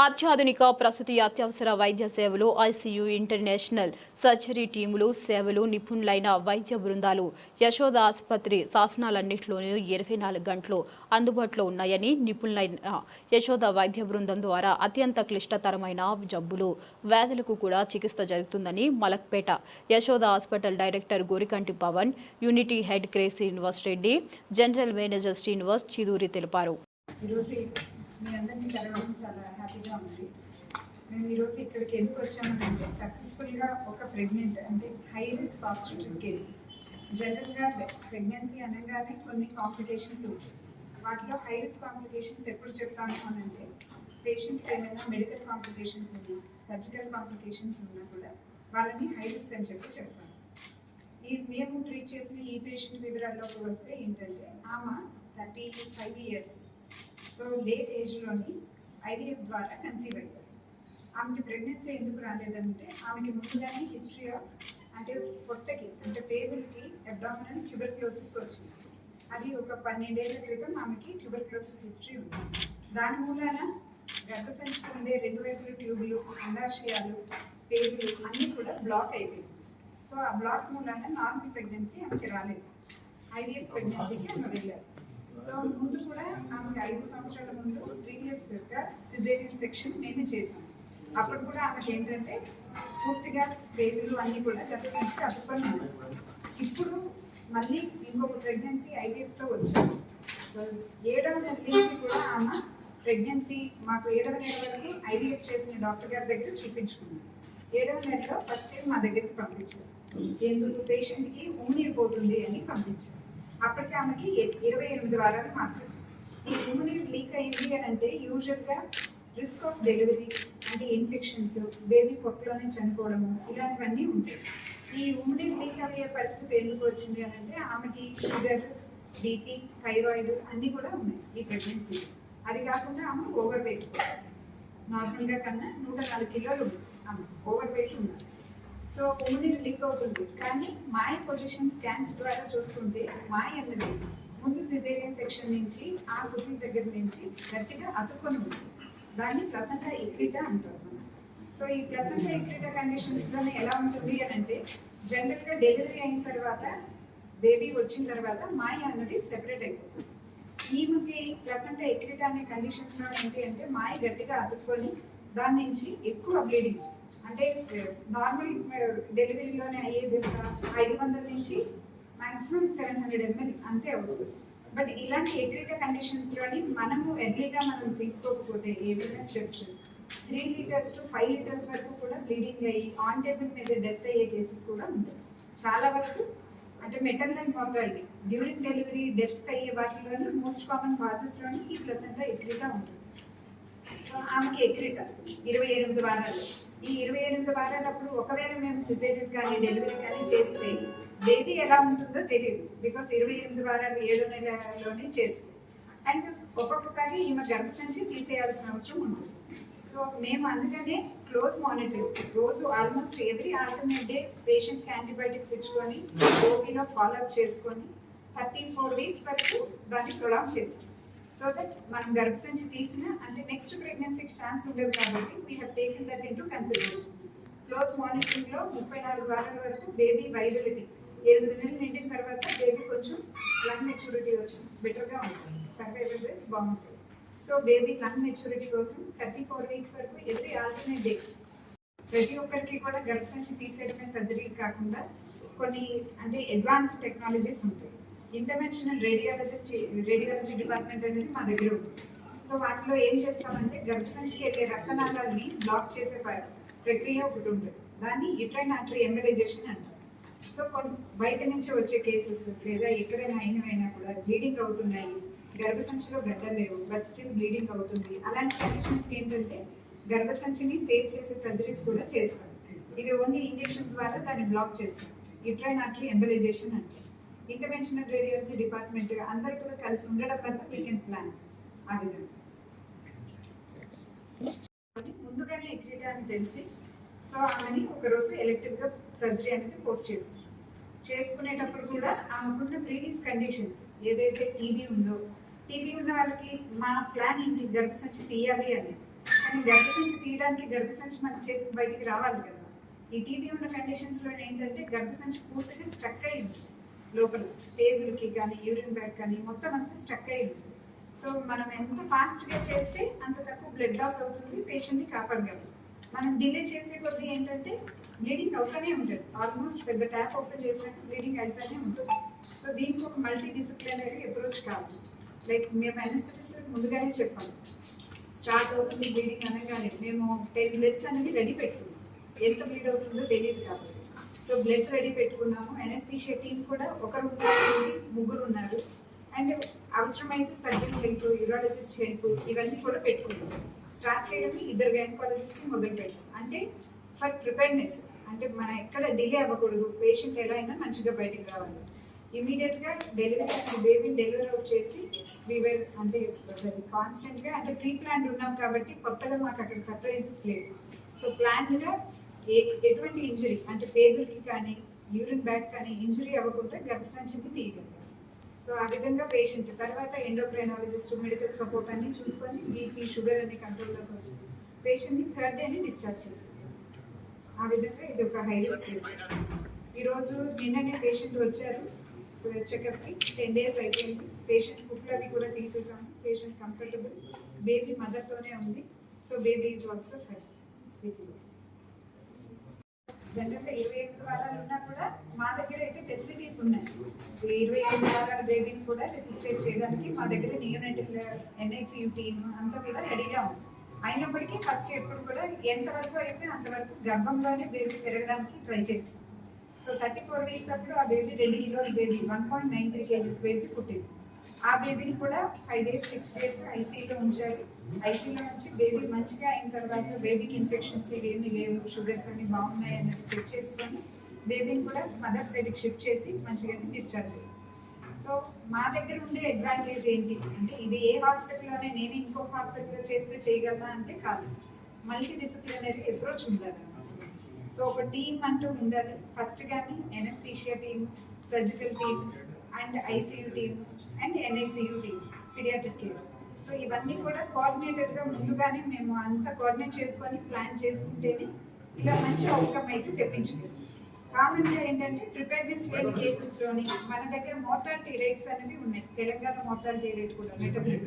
అత్యాధునిక ప్రసూతి అత్యవసర వైద్య సేవలు ఐసీయూ ఇంటర్నేషనల్ సర్జరీ టీములు సేవలు నిపుణులైన వైద్య బృందాలు యశోద ఆసుపత్రి శాసనాలన్నింటిలోనూ ఇరవై నాలుగు గంటలు అందుబాటులో ఉన్నాయని నిపుణులైన యశోద వైద్య బృందం ద్వారా అత్యంత క్లిష్టతరమైన జబ్బులు వ్యాధులకు కూడా చికిత్స జరుగుతుందని Malakpet Yashoda hospital director Gorikanti Pavan unity head క్రే Srinivas Reddy general manager Srinivas Chiduri తెలిపారు. మీ అందరినీ కలవడం చాలా హ్యాపీగా ఉంది. మేము ఈరోజు ఇక్కడికి ఎందుకు వచ్చామంటే సక్సెస్ఫుల్గా ఒక ప్రెగ్నెంట్ అంటే హై రిస్క్ ఆబ్స్టిట్యూట్ కేసు. జనరల్గా ప్రెగ్నెన్సీ అనగానే కొన్ని కాంప్లికేషన్స్ ఉంటాయి. వాటిలో హై రిస్క్ కాంప్లికేషన్స్ ఎప్పుడు చెప్తాను అని అంటే పేషెంట్కి ఏమైనా మెడికల్ కాంప్లికేషన్స్ ఉన్నా సర్జికల్ కాంప్లికేషన్స్ ఉన్నా కూడా వాళ్ళని హై రిస్క్ అని చెప్పి చెప్తాను. ఈ మేము ట్రీట్ చేసిన ఈ పేషెంట్ వివరాల్లోకి వస్తే ఏంటంటే ఆమె thirty five years so late ఏజ్లోని IVF ద్వారా కన్సీవ్ అయ్యారు ఆమెకి ప్రెగ్నెన్సీ ఎందుకు రాలేదంటే ఆమెకి ముందుగానే హిస్టరీ ఆఫ్ అంటే పొట్టకి అంటే పేగులకి అబ్డామినల్ ట్యూబర్క్లోసిస్ వచ్చింది. అది ఒక పన్నెండేళ్ళ క్రితం ఆమెకి ట్యూబర్క్లోసిస్ హిస్టరీ ఉంది. దాని మూలాన గర్భసంచికి ఉండే రెండు వైపుల ట్యూబులు అండాశయాలు పేగులు అన్నీ కూడా బ్లాక్ అయిపోయింది సో ఆ బ్లాక్ మూలాన నార్మల్ ప్రెగ్నెన్సీ ఆమెకి రాలేదు. ఐవీఎఫ్ ప్రెగ్నెన్సీకి ఆమె వెళ్ళారు. సో ముందు కూడా ఆమెకి ఐదు సంవత్సరాల ముందు ప్రీవియస్గా సిజేరియన్ సెక్షన్ మేమే చేసాం అప్పుడు కూడా ఆమెకి ఏంటంటే పూర్తిగా పేగులు అన్నీ కూడా గత అతుక్కొని ఉన్నాయి. ఇప్పుడు మళ్ళీ ఇంకొక ప్రెగ్నెన్సీ ఐవీఎఫ్తో వచ్చాము. సో ఏడవ నెల నుంచి కూడా ఆమె ప్రెగ్నెన్సీ మాకు ఏడవ నెల వరకు ఐవీఎఫ్ చేసిన డాక్టర్ గారి దగ్గర చూపించుకున్నాం. ఏడవ నెలలో ఫస్ట్ టైం మా దగ్గరికి పంపించారు. ఎందుకు? పేషెంట్కి ఉమ్మిరిపోతుంది అని పంపించారు. అప్పటికి ఆమెకి ఇరవై ఎనిమిది వారాలు మాత్రమే. ఈ ఉమ్మినీరు లీక్ అయింది అని అంటే యూజువల్గా రిస్క్ ఆఫ్ డెలివరీ అంటే ఇన్ఫెక్షన్స్ బేబీ పొట్టలోనే చనిపోవడము ఇలాంటివన్నీ ఉంటాయి. ఈ ఉమ్మినీరు లీక్ అయ్యే పరిస్థితి ఎందుకు వచ్చింది అని అంటే ఆమెకి షుగర్ బీపీ థైరాయిడ్ అన్నీ కూడా ఉన్నాయి ఈ ప్రెగ్నెన్సీ అది కాకుండా ఆమె ఓవర్ వెయిట్ నార్మల్గా కన్నా నూట నాలుగు కిలోలు ఉంది ఆమె ఓవర్ వెయిట్ ఉన్నారు. సో ఉమ్మినీరు లీక్ అవుతుంది. కానీ మాయ పొజిషన్ స్కాన్స్ ద్వారా చూసుకుంటే మాయ అన్నది ముందు సిజేరియన్ సెక్షన్ నుంచి ఆ కుట్ల దగ్గర నుంచి గట్టిగా అతుక్కొని ఉంది దాన్ని ప్రసంట ఎక్రిటా అంటారు మనం. సో ఈ ప్రసంట ఎక్రిటా కండిషన్స్లోనే ఎలా ఉంటుంది అని అంటే జనరల్గా డెలివరీ అయిన తర్వాత బేబీ వచ్చిన తర్వాత మాయ అన్నది సెపరేట్ అయిపోతుంది. ఈమెకి ప్రసంట ఎక్రిటా అనే కండిషన్స్లో ఏంటి అంటే మాయ గట్టిగా అతుక్కొని దాని నుంచి ఎక్కువ బ్లీడింగ్ అంటే నార్మల్ డెలివరీలోనే అయ్యేది ఐదు వందల నుంచి మాక్సిమం సెవెన్ హండ్రెడ్ ఎంఎల్ అంతే అవుతుంది. బట్ ఇలాంటి ఎగ్రిట కండిషన్స్లోని మనము ఎర్లీగా మనం తీసుకోకపోతే ఏవైనా steps three litres to five litres వరకు కూడా బ్లీడింగ్ అయ్యి ఆన్ టేబుల్ మీద డెత్ అయ్యే కేసెస్ కూడా ఉంటాయి. చాలా వరకు అంటే maternal mortality during delivery deaths అయ్యే వాటిలోని మోస్ట్ కామన్ కాజెస్లోని ఈ ప్లసెంటా ఎగ్రిటా ఉంటుంది. సో ఆమెకి ఎక్రిట ఇరవై ఎనిమిది వారాలు ఈ ఇరవై ఎనిమిది వారాలప్పుడు ఒకవేళ మేము సిజేరియన్ కానీ డెలివరీ కానీ చేస్తే బేబీ ఎలా ఉంటుందో తెలియదు. బికాస్ ఇరవై ఎనిమిది వారాలు ఏడు నెలలోనే చేస్తే అండ్ ఒక్కొక్కసారి ఈమె గర్భసంచి తీసేయాల్సిన అవసరం ఉంటుంది సో మేము అందుకనే క్లోజ్ మానిటర్ రోజు ఆల్మోస్ట్ ఎవ్రీ ఆల్టర్నేట్ డే పేషెంట్కి యాంటీబయాటిక్స్ ఇచ్చుకొని ఓపీలో ఫాలోఅప్ చేసుకొని థర్టీ ఫోర్ వీక్స్ వరకు దాన్ని ప్రొలాంగ్ చేస్తాం. సో దట్ మనం గర్భసంచి తీసిన అంటే నెక్స్ట్ ప్రెగ్నెన్సీకి ఛాన్స్ ఉండదు కాబట్టి we have taken that in to consideration close మానిటరింగ్లో ముప్పై నాలుగు వారాల వరకు బేబీ వైబిలిటీ ఎనిమిది నెలలు నిండిన తర్వాత బేబీ కొంచెం లంగ్ మెచ్యూరిటీ వచ్చి బెటర్గా ఉంటుంది. సర్వైవల్ రేట్స్ బాగుంటాయి. సో బేబీ లంగ్ మెచ్యూరిటీ కోసం థర్టీ ఫోర్ వీక్స్ వరకు ఎవ్రీ ఆల్టర్నేట్ డే ప్రతి ఒక్కరికి కూడా గర్భసంచి తీసేయడమే సర్జరీ కాకుండా కొన్ని అంటే అడ్వాన్స్ టెక్నాలజీస్ ఉంటాయి. ఇంటర్వెన్షనల్ రేడియాలజిస్ట్ రేడియాలజీ డిపార్ట్మెంట్ అనేది మా దగ్గర ఉంది. సో వాటిలో ఏం చేస్తామంటే గర్భసంచికి వెళ్ళే రక్తనాళాలని బ్లాక్ చేసే ప్రక్రియ ఒకటి ఉంటుంది. దాన్ని యుట్రైన్ ఆర్టరీ ఎంబలైజేషన్ అంటారు. సో కొన్ని బయట నుంచి వచ్చే కేసెస్ లేదా ఎక్కడైనా అయినవైనా కూడా బ్లీడింగ్ అవుతున్నాయి. గర్భసంచిలో గడ్డలు లేవు. బట్ స్టిల్ బ్లీడింగ్ అవుతుంది. అలాంటి కండిషన్స్కి ఏంటంటే గర్భసంచిని సేవ్ చేసే సర్జరీస్ కూడా చేస్తాం ఇది ఓన్లీ ఇంజెక్షన్ ద్వారా దాన్ని బ్లాక్ చేస్తాం యుట్రైన్ ఆర్టరీ ఎంబలైజేషన్ అంటే ఇంటర్వెన్షనల్ రేడియాలజీ డిపార్ట్మెంట్ అందరు కూడా కలిసి ఉండడం వల్ల వీకెన్స్ ప్లాన్ ఆ విధంగా. ముందుగానే ఎక్రిటా అని తెలిసి సో ఆమెని ఒకరోజు ఎలెక్టివ్గా సర్జరీ అనేది పోస్ట్ చేసుకున్నాం చేసుకునేటప్పుడు కూడా ఆమెకున్న ప్రీవియస్ కండిషన్స్ ఏదైతే టీవీ ఉందో టీవీ ఉన్న వాళ్ళకి మన ప్లాన్ ఏంటి? గర్భసంచి తీయాలి అని. కానీ గర్భసంచి తీయడానికి గర్భసంచి మన చేతికి బయటికి రావాలి కదా. ఈ టీవీ ఉన్న కండిషన్స్లో ఏంటంటే గర్భసంచి పూర్తిగా స్ట్రక్ అయింది లోపల పేగులకి కానీ యూరిన్ బ్యాగ్ కానీ మొత్తం అంతా స్ట్రక్ అయి సో మనం ఎంత ఫాస్ట్గా చేస్తే అంత తక్కువ బ్లడ్ లాస్ అవుతుంది పేషెంట్ని కాపాడగలం. మనం డిలే చేసే కొద్దీ ఏంటంటే బ్లీడింగ్ అవుతూనే ఉంటుంది. ఆల్మోస్ట్ పెద్ద ట్యాప్ ఓపెన్ చేసినట్టు బ్లీడింగ్ అవుతూనే ఉంటుంది. సో దీనికి ఒక మల్టీ డిసిప్లినరీ అప్రోచ్ కావాలి లైక్ మేము అనస్థిటిస్ట్ ముందుగానే చెప్పాలి స్టార్ట్ అవుతుంది బ్లీడింగ్ అనగానే మేము టెన్ బ్లడ్స్ అనేది రెడీ పెట్టుకున్నాం. ఎంత బ్లీడ్ అవుతుందో తెలియదు కాబట్టి. సో బ్లడ్ రెడీ పెట్టుకున్నాము. ఎనస్థీషియా టీం కూడా ఒకరు ఉండాల్సింది ముగ్గురు ఉన్నారు. అండ్ అవసరమైతే సర్జన్ హెల్ప్ యూరాలజిస్ట్ హెల్ప్ ఇవన్నీ కూడా పెట్టుకున్నాం స్టార్ట్ చేయడం ఇద్దరు గైనకాలజిస్ట్ని మొదలు పెట్టాం. అంటే ఫర్ ప్రిపేర్నెస్ అంటే మన ఎక్కడ డిలే అవ్వకూడదు. పేషెంట్ ఎలా అయినా మంచిగా బయటికి రావాలి. ఇమీడియట్గా డెలివరీ బేబీని డెలివరీ అవుట్ చేసి వీవర్ అంటే కాన్స్టెంట్గా అంటే ప్రీ ప్లాన్ ఉన్నాం కాబట్టి కొత్తగా మాకు అక్కడ సర్ప్రైజెస్ లేవు. సో ప్లాన్గా ఎటువంటి ఇంజరీ అంటే పేగులకి కానీ యూరిన్ బ్యాగ్ కానీ ఇంజరీ అవ్వకుండా గర్భసంచికి తీయగలరు. సో ఆ విధంగా పేషెంట్ తర్వాత ఎండోక్రైనాలజిస్ట్ మెడికల్ సపోర్ట్ అన్ని చూసుకొని బీపీ షుగర్ అన్ని కంట్రోల్లోకి వచ్చి పేషెంట్ని థర్డ్ డేని డిశ్చార్జ్ చేసేసాం ఆ విధంగా ఇది ఒక హై రిస్క్ కేసు. ఈరోజు నిన్ననే పేషెంట్ వచ్చారు. చెకప్కి టెన్ డేస్ అయిపోయింది. పేషెంట్ కుట్లు అవి కూడా తీసేసాము. Patient comfortable. బేబీ మదర్తోనే ఉంది. So baby is also fine జనరల్గా ఇరవై ఎనిమిది వారాలు ఉన్నా కూడా మా దగ్గర అయితే ఫెసిలిటీస్ ఉన్నాయి. ఇరవై ఎనిమిది వారాల బేబీని కూడా రెసిస్టేట్ చేయడానికి మా దగ్గర నియోనెటిక్ ఎన్ఐసియు టీమ్ అంతా కూడా రెడీగా ఉంది. అయినప్పటికీ ఫస్ట్ ఎప్పుడు కూడా ఎంతవరకు అయితే అంతవరకు గర్భంలోనే బేబీ పెరగడానికి ట్రై చేస్తాం సో థర్టీ ఫోర్ వీక్స్ అప్పుడు ఆ బేబీ రెండు కిలోల baby one point nine three kgs baby పుట్టింది. ఆ బేబీని కూడా ఫైవ్ డేస్ సిక్స్ డేస్ ఐసీయూలో ఉంచారు. ఐసీలో నుంచి బేబీ మంచిగా అయిన తర్వాత బేబీకి ఇన్ఫెక్షన్స్ ఏమి లేవు షుగర్స్ అన్ని బాగున్నాయి అన్నది చెక్ చేసుకొని బేబీని కూడా మదర్ సైడ్కి షిఫ్ట్ చేసి మంచిగా డిశ్చార్జ్ సో మా దగ్గర ఉండే అడ్వాంటేజ్ ఏంటి? అంటే ఇది ఏ హాస్పిటల్లోనే నేను ఇంకో హాస్పిటల్లో చేస్తే చేయగలనా అంటే కాదు. మల్టీ డిసిప్లినరీ అప్రోచ్ ఉండాలి సో ఒక టీం అంటూ ఉండాలి. ఫస్ట్ కానీ anaesthesia team surgical team and ICU team and NICU team paediatric care so ఇవన్నీ కూడా కోఆర్డినేటెడ్గా ముందుగానే మేము అంతా కోఆర్డినేట్ చేసుకొని ప్లాన్ చేసుకుంటేనే ఇలా మంచి అవుట్కమ్ అయితే తెప్పించగలం కామన్గా ఏంటంటే ప్రిపేర్నెస్ లేని కేసెస్లోని మన దగ్గర మోర్టాలిటీ రేట్స్ అనేవి ఉన్నాయి. తెలంగాణ మోర్టాలిటీ రేట్ కూడా మెటబుల్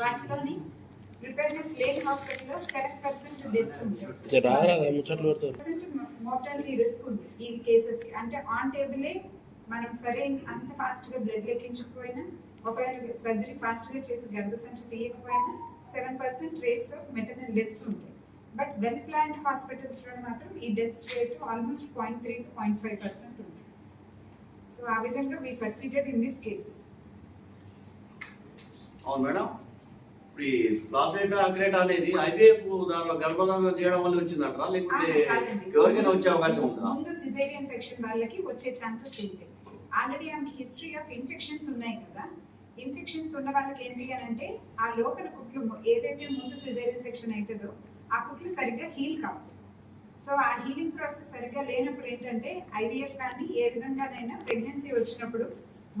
వాటిలోని ప్రిపేర్నెస్ లేని హాస్పిటల్లో సెవెన్ పర్సెంట్ డెత్స్ ఉంటాయి పర్సెంట్ మోర్టాలిటీ రిస్క్ ఉంది ఈ కేసెస్కి. అంటే ఆన్ టేబులే మనం సరైన అంత ఫాస్ట్గా బ్లడ్ లెక్కించకపోయినా ఒకవేళ సర్జరీ ఫాస్ట్గా చేసి గర్భసంచి తీయకపోయినా seven percent rates of maternal deaths ఉంటాయి. బట్ వెల్ ప్లాన్డ్ హాస్పిటల్స్లో మాత్రం ఈ deaths rate almost point three to point five percent ఉంది సో ఆ విధంగా we succeeded in this case అవును మేడం. ఇప్పుడు ఈ ప్లాసెంటా అక్రేట్ అనేది ఐవీఎఫ్ ద్వారా గర్భధారణ చేయడం వల్ల వచ్చిందంటారా? లేకపోతే ఎవరికైనా వచ్చే అవకాశం ఉందా? ముందు సిజేరియన్ సెక్షన్ వాళ్ళకి వచ్చే ఛాన్సెస్ ఉంటాయి. ఆల్రెడీ హిస్టరీ ఆఫ్ ఇన్ఫెక్షన్స్ ఉన్నాయి కదా. ఇన్ఫెక్షన్స్ ఉన్న వాళ్ళకి ఏంటి అని అంటే ఆ లోపల కుట్లు ఏదైతే ముందు సిజేరియన్ సెక్షన్ అవుతుందో ఆ కుట్లు సరిగ్గా హీల్ కావు. సో ఆ హీలింగ్ ప్రాసెస్ సరిగ్గా లేనప్పుడు ఏంటంటే ఐవీఎఫ్ కానీ ఏ విధంగానైనా ప్రెగ్నెన్సీ వచ్చినప్పుడు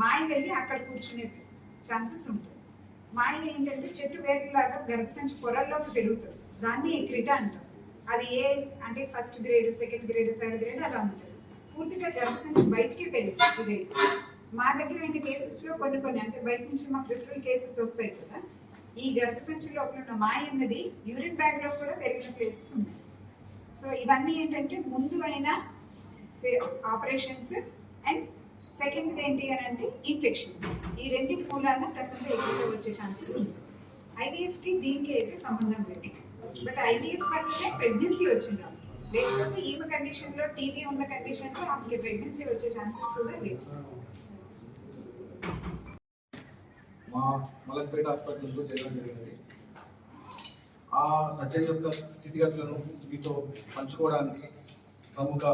మాయ వెళ్ళి అక్కడ కూర్చునే ఛాన్సెస్ ఉంటాయి. మాయ ఏంటంటే చెట్టు వేరులాగా గర్భసంచి పొరల్లోకి పెరుగుతుంది. దాన్ని క్రిట అంటాం. అది ఏ అంటే first grade second grade third grade అలా ఉంటుంది. పూర్తిగా గర్భసంచి బయటికి పెరుగుతుంది. ఇది మా దగ్గర అయిన కేసెస్లో కొన్ని కొన్ని అంటే బయట నుంచి మాకు రిఫరల్ కేసెస్ వస్తాయి కదా ఈ గర్భసంచి లోపల ఉన్న మా అన్నది యూరిన్ బ్యాగ్లో కూడా పెరిగిన ప్లేసెస్ ఉన్నాయి. సో ఇవన్నీ ఏంటంటే ముందు అయిన ఆపరేషన్స్ అండ్ సెకండ్ ఏంటి అని అంటే ఇన్ఫెక్షన్స్ ఈ రెండు మూలాన ప్రసెంట్ ఎక్కువగా వచ్చే ఛాన్సెస్ ఉంది ఐవీఎఫ్కి దీనికి అయితే సంబంధం లేదు. బట్ ఐవీఎఫ్ వల్లనే ప్రెగ్నెన్సీ వచ్చిందా. లేకపోతే ఈమె కండిషన్లో టీవీ ఉన్న కండిషన్లో ఆమెకి ప్రెగ్నెన్సీ వచ్చే ఛాన్సెస్ కూడా లేదు మా మలక్పేట హాస్పిటల్లో చేయడం జరిగింది. ఆ సర్జరీ యొక్క స్థితిగతులను మీతో పంచుకోవడానికి ప్రముఖ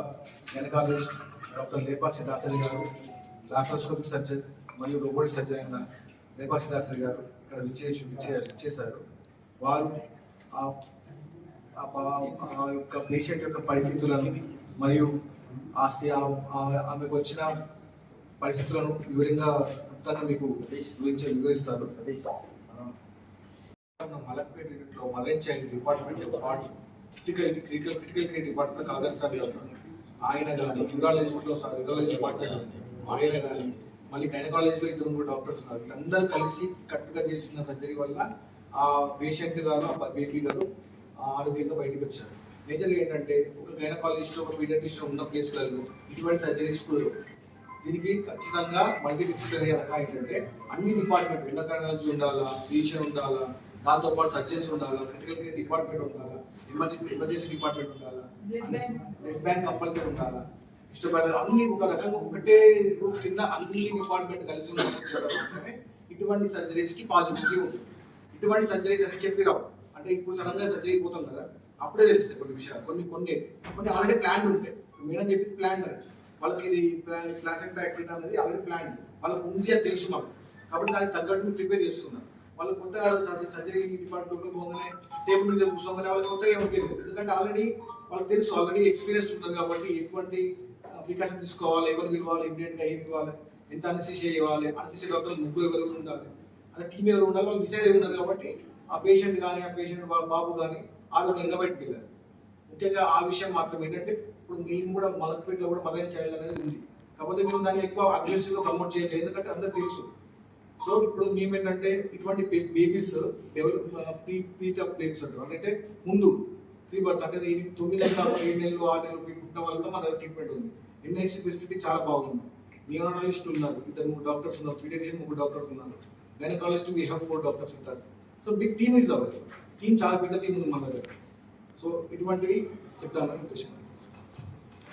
గైనకాలజిస్ట్ డాక్టర్ లేపాక్షి దాసరి గారు లాప్రోస్కోపిక్ సర్జన్ మరియు రోబోటిక్ సర్జన్ అయిన లేపాక్షి దాసరి గారు ఇక్కడ విచ్చేసి విచ్చే- విచ్చేశారు. వారు ఆ ఆ యొక్క పేషెంట్ యొక్క పరిస్థితులను మరియు ఆస్తి ఆ- ఆమెకు వచ్చిన పరిస్థితులను వివరంగా మొత్తంగా మీకు గురించి వివరిస్తారు మలక్పేట యూనిట్లో mother child department critical critical critical care department Khader sir ఆయన కానీ యూరాలజిస్ట్లో సార్ యూరాలజీ డిపార్ట్మెంట్ ఆయన కానీ మళ్ళీ గైనకాలజీలో ఇద్దరు మూడు డాక్టర్స్ ఉన్నారు. వీళ్ళందరూ కలిసి కట్టుగా చేసిన సర్జరీ వల్ల ఆ పేషెంట్ గారు ఆ బేబీ గారు ఆరోగ్యంగా బయటకు వచ్చారు. మేజర్ ఏంటంటే ఒక గైనకాలజిస్ట్ ఒక పీడియాట్రిస్ట్ ఉన్న ప్లేస్లలో ఇటువంటి సర్జరీస్ కుదరవు. దీనికి ఖచ్చితంగా మల్టీ డిసిప్లినరీ అనగా ఏంటంటే అన్ని డిపార్ట్మెంట్ ఎండకాలజీ ఉండాలా ఫిజిషియన్ ఉండాలా దాంతో పాటు సర్జన్స్ ఉండాలా క్రిటికల్ కేర్ డిపార్ట్మెంట్ ఉండాలా ఎమర్జెన్సీ ఎమర్జెన్సీ డిపార్ట్మెంట్ ఉండాలా. బ్లడ్ బ్యాంక్ కంపల్సరీ ఉండాలా. ఇష్టపడాలి అన్ని ఒక రకంగా ఒకటే రూఫ్ కింద అన్ని డిపార్ట్మెంట్ కలిసి మాత్రమే ఇటువంటి సర్జరీస్కి పాజిబిలిటీ ఉంది ఇటువంటి సర్జరీస్ అని చెప్పి రావు అంటే ఇప్పుడు సడన్గా సర్జరీ పోతాం కదా అప్పుడే తెలుస్తాయి కొన్ని విషయాలు. కొన్ని కొన్ని కొన్ని ఆల్రెడీ ప్లాన్ ఉంటాయి. మేడం చెప్పి ప్లాన్ వాళ్ళకి ఇది క్లాసిక్ యాక్టివిటీ అనేది ఆల్రెడీ ప్లాన్ వాళ్ళకి ఉంది అని తెలుసు మాకు కాబట్టి దానికి తగ్గట్టు ప్రిపేర్ చేస్తున్నాం. వాళ్ళు కొత్తగా సర్జరీ డిపార్ట్మెంట్ పోగానే టేబుల్ మీద కూర్చోగానే వాళ్ళకి కొత్తగా ఏమి ఎందుకంటే ఆల్రెడీ వాళ్ళకి తెలుసు ఆల్రెడీ ఎక్స్పీరియన్స్ ఉంటుంది కాబట్టి ఎటువంటి ప్రికాషన్ తీసుకోవాలి ఎవరు పిలవాలి ఇమీడియట్గా ఏం ఇవ్వాలి ఎంత అనసిసియా ఇవ్వాలి అనసిసియా డాక్టర్లు ముగ్గురు ఎవరు ఉండాలి అదే టీం ఎవరు ఉండాలి వాళ్ళు డిసైడ్ అయి ఉన్నారు కాబట్టి ఆ పేషెంట్ కానీ ఆ పేషెంట్ బాబు కానీ ఆరోగ్యంగా బయటకు వెళ్ళారు ముఖ్యంగా ఆ విషయం మాత్రం ఏంటంటే ఇప్పుడు మేము కూడా మలక్పేటలో కూడా మదర్ చైల్డ్ అనేది ఉంది. కాకపోతే మేము దాన్ని ఎక్కువ అగ్రెసివ్గా ప్రమోట్ చేయలేదు ఎందుకంటే అందరికి తెలుసు. సో ఇప్పుడు మేము ఏంటంటే ఇటువంటి babies develop pre preterm babies అంటారు. అంటే ముందు ప్రీ బర్త్ అంటే తొమ్మిది నెలలు ఏడు నెలలు ఆరు నెలలు పుట్టిన వాళ్ళు మన మా దగ్గర ట్రీట్మెంట్ ఉంది. ఎన్ఐసి ఫెసిలిటీ చాలా బాగుంది. నియోనాలజిస్ట్ ఉన్నారు. ఇద్దరు మూడు డాక్టర్స్ ఉన్నారు. పీడియాట్రిషియన్ ముగ్గురు డాక్టర్స్ ఉన్నారు. Gynaecologist we have four doctors ఉంటారు so big team is our team చాలా పెద్ద టీమ్ ఉంది మన దగ్గర. సో ఇటువంటివి చెప్తాను. ఉద్దేశం